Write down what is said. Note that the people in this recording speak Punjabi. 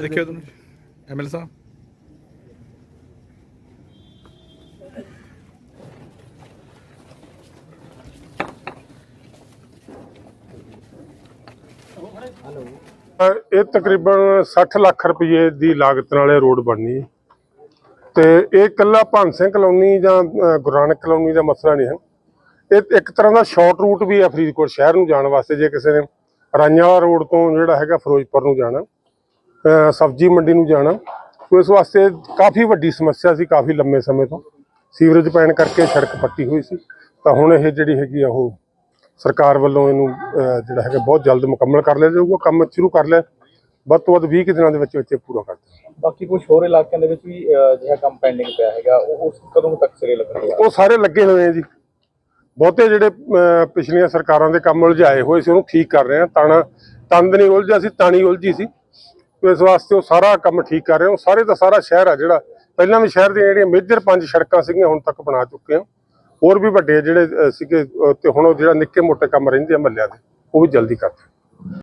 ਦੇਖਿਓ ਤੁਹਾਨੂੰ ਐਮਐਲ ਸਾਹਿਬ। ਇਹ ਤਕਰੀਬਨ 60 ਲੱਖ ਰੁਪਏ ਦੀ ਲਾਗਤ ਨਾਲ ਇਹ ਰੋਡ ਬਣਨੀ। ਤੇ ਇਹ ਕੱਲਾ ਭੰਨ ਸਿੰਘ ਕਲੋਨੀ ਜਾਂ ਅ, ਗੁਰੂ ਨਾਨਕ ਕਲੋਨੀ ਦਾ ਮਸਲਾ ਨਹੀਂ ਹੈ। ਇਹ ਇੱਕ ਤਰ੍ਹਾਂ ਦਾ ਸ਼ਾਰਟ ਰੂਟ ਵੀ ਹੈ ਫਰੀਦਕੋਟ ਸ਼ਹਿਰ ਨੂੰ ਜਾਣ ਵਾਸਤੇ ਜੇ ਕਿਸੇ ਨੇ ਰਾਈਆਂ ਰੋਡ ਤੋਂ ਜਿਹੜਾ ਹੈਗਾ ਫਿਰੋਜ਼ਪੁਰ ਨੂੰ ਜਾਣਾ ਸਬਜ਼ੀ ਮੰਡੀ ਨੂੰ ਜਾਣਾ ਇਸ ਵਾਸਤੇ ਕਾਫੀ ਵੱਡੀ ਸਮੱਸਿਆ ਸੀ ਕਾਫੀ ਲੰਮੇ ਸਮੇਂ ਤੋਂ। ਸੀਵਰੇਜ ਪੈਣ ਕਰਕੇ ਸੜਕ ਪੱਟੀ ਹੋਈ ਸੀ। ਤਾਂ ਹੁਣ ਇਹ ਜਿਹੜੀ ਹੈਗੀ ਆ ਉਹ ਸਰਕਾਰ ਵੱਲੋਂ ਇਹਨੂੰ ਜਿਹੜਾ ਹੈਗਾ ਬਹੁਤ ਜਲਦ ਮੁਕੰਮਲ ਕਰ ਲਿਆ ਜਾਊਗਾ ਕੰਮ ਸ਼ੁਰੂ ਕਰ ਲਿਆ। ਵੱਧ ਤੋਂ ਵੱਧ 20 ਕੁ ਦਿਨਾਂ ਦੇ ਵਿੱਚ ਵਿੱਚ ਪੂਰਾ ਕਰ ਦਿੱਤਾ ਬਾਕੀ ਕੁਝ ਹੋਰ ਇਲਾਕਿਆਂ ਦੇ ਵਿੱਚ ਵੀ ਅਜਿਹਾ ਕੰਮ ਪੈਂਡਿੰਗ ਪਿਆ ਹੈਗਾ ਉਹ ਉਸ ਕਦੋਂ ਤੱਕ ਸਿਰੇ ਲੱਗਣਗੇ? ਉਹ ਸਾਰੇ ਲੱਗੇ ਹੋਏ ਆ ਜੀ। ਬਹੁਤੇ ਜਿਹੜੇ ਪਿਛਲੀਆਂ ਸਰਕਾਰਾਂ ਦੇ ਕੰਮ ਉਲਝਾਏ ਹੋਏ ਸੀ ਉਹਨੂੰ ਠੀਕ ਕਰ ਰਹੇ ਆ ਤਾਣਾ ਤੰਦ ਨਹੀਂ ਉਲਝਿਆ ਸੀ ਤਾਣੀ ਉਲਝੀ ਸੀ। ਇਸ ਵਾਸਤੇ ਉਹ ਸਾਰਾ ਕੰਮ ਠੀਕ ਕਰ ਰਹੇ ਆ ਉਹ ਸਾਰੇ ਦਾ ਸਾਰਾ ਸ਼ਹਿਰ ਆ ਜਿਹੜਾ ਪਹਿਲਾਂ ਵੀ ਸ਼ਹਿਰ ਦੀਆਂ ਜਿਹੜੀਆਂ ਮੇਜਰ ਪੰਜ ਸੜਕਾਂ ਸੀਗੀਆਂ ਹੁਣ ਤੱਕ ਬਣਾ ਚੁੱਕੇ ਆ ਹੋਰ ਵੀ ਵੱਡੇ ਜਿਹੜੇ ਸੀਗੇ ਅਹ, ਤੇ ਹੁਣ ਉਹ ਜਿਹੜਾ ਨਿੱਕੇ ਮੋਟੇ ਕੰਮ ਰਹਿੰਦੇ ਆ ਮਹੱਲਿਆਂ ਦੇ ਉਹ ਵੀ ਜਲਦੀ ਕਰਦੇ